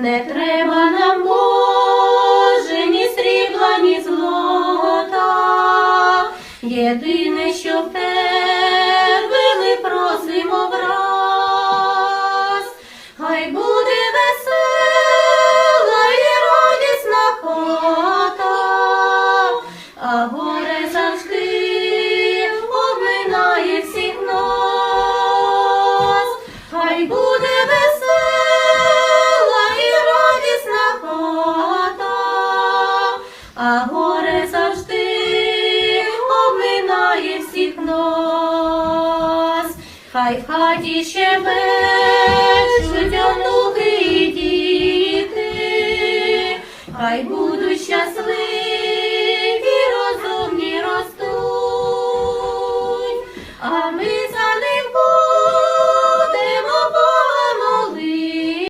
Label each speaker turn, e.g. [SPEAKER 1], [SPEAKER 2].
[SPEAKER 1] Не треба нам, Боже, ні срібла, ні злота. Єдине, що в тебе а горе завжди обминає всіх нас, хай в хаті ще мечуть і діти, хай будуть щасливі, розумні ростуть. Аминь.